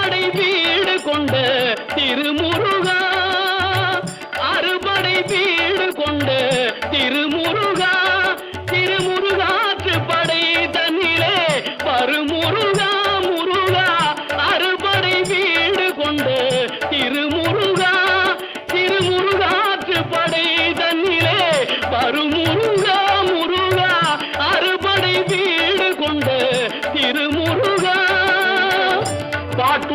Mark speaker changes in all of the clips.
Speaker 1: படை வீடு கொண்ட திருமுருள்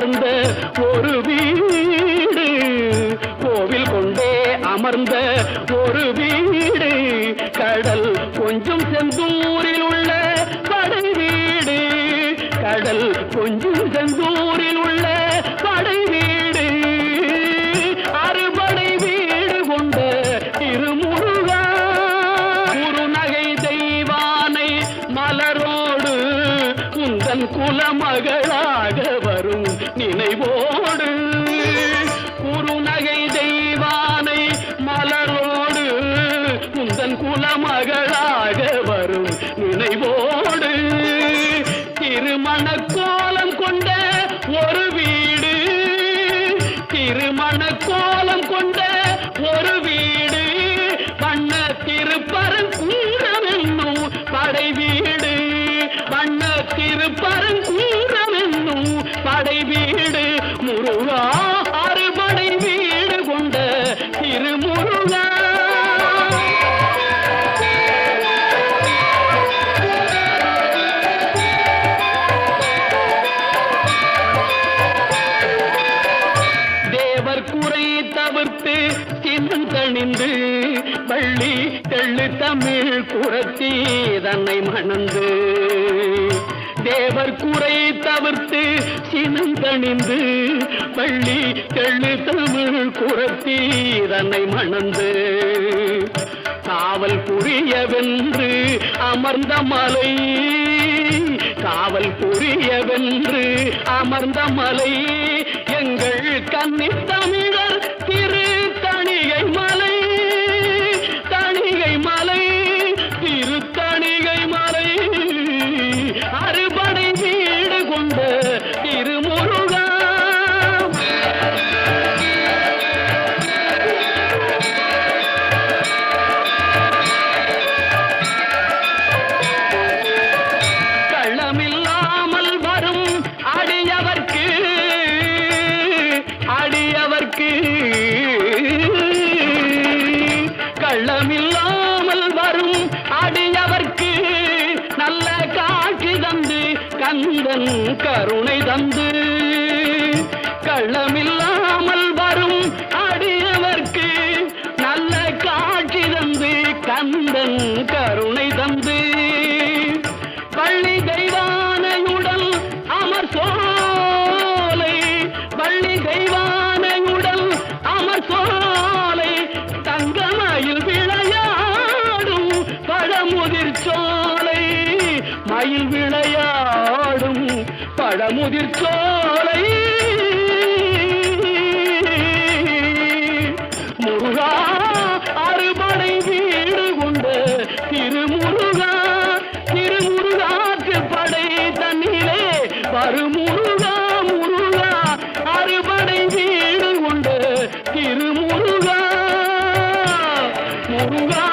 Speaker 1: அமர்ந்த ஒரு வீடு. கோவில் கொண்டே அமர்ந்த ஒரு வீடு. கடல் கொஞ்சம் செந்தூரில் உள்ள படை வீடு. கடல் கொஞ்சம் செந்தூரில் உள்ள படை வீடு. அறுபடை வீடு கொண்ட திருமுருகா. குருநகை தெய்வானை மலரோடு உந்தன் குலமகளாக நினைவோடு குருநகை தெய்வானை மலரோடு. உந்தன் குலமகள் அறுபடை வீடு கொண்ட திருமுருகா தேவர் குறை தவிர்த்து சிந்தணிந்து வள்ளி தெள்ளு தமிழ் குரத்தி தன்னை மணந்து. தேவர் குறை தவிர்த்து சினந்தணிந்து பள்ளி தெள்ளு தமிழ் குரத்தீரனை மணந்து. காவல் புரியவென்று அமர்ந்த மலை. காவல் புரியவென்று அமர்ந்த மலை. எங்கள் கன்னி தமிழ கருணை தந்து கள்ளமில்லாமல் வாயில் விளையாடும் பழமுதிர் சோலை. முருகா அறுபடை வீடு கொண்ட திருமுருகா திருமுருகாக்கு படை தன்னிலே வருமுருகா முருகா அறுபடை வீடு கொண்ட திருமுருகா. முருகா